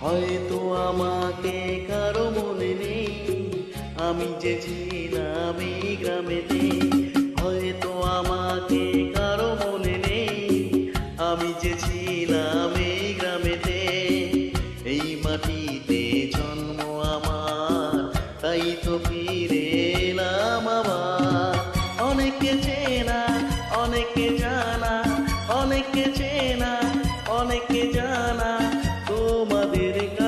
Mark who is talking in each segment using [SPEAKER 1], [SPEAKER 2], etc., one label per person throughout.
[SPEAKER 1] হয়তো আমাকে কারও মনে নেই। আমি যে ছিলাম এই হয়তো আমাকে কারও মনে নেই। আমি যে ছিলাম এই গ্রামেতে, এই মাটিতে জন্ম আমার, তাই তো ফিরে এলাম আবার। অনেকে চেনা, অনেকে জানা, অনেকে চেনা, অনেকে জানা তোমাদের কাছে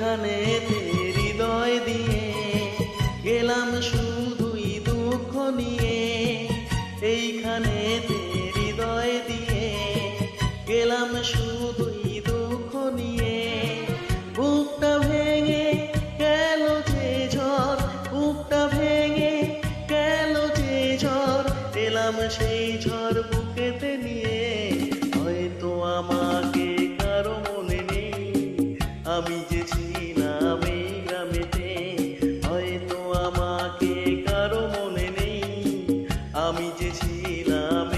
[SPEAKER 1] এইখানে হৃদয় দিয়ে গেলাম শুধুই দুঃখ নিয়ে। এইখানে হৃদয় দিয়ে গেলাম শুধুই ছিলাম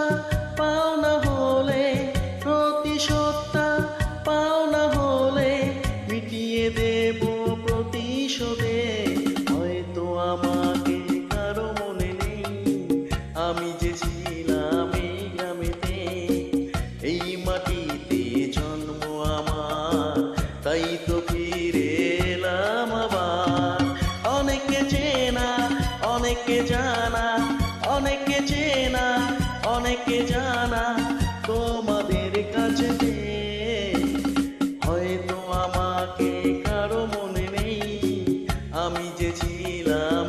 [SPEAKER 1] অনেকে জানা, অনেকে চেনা, অনেকে জানা তোমাদের কাছে হয়তো আমাকে কারও মনে নেই, আমি যে ছিলাম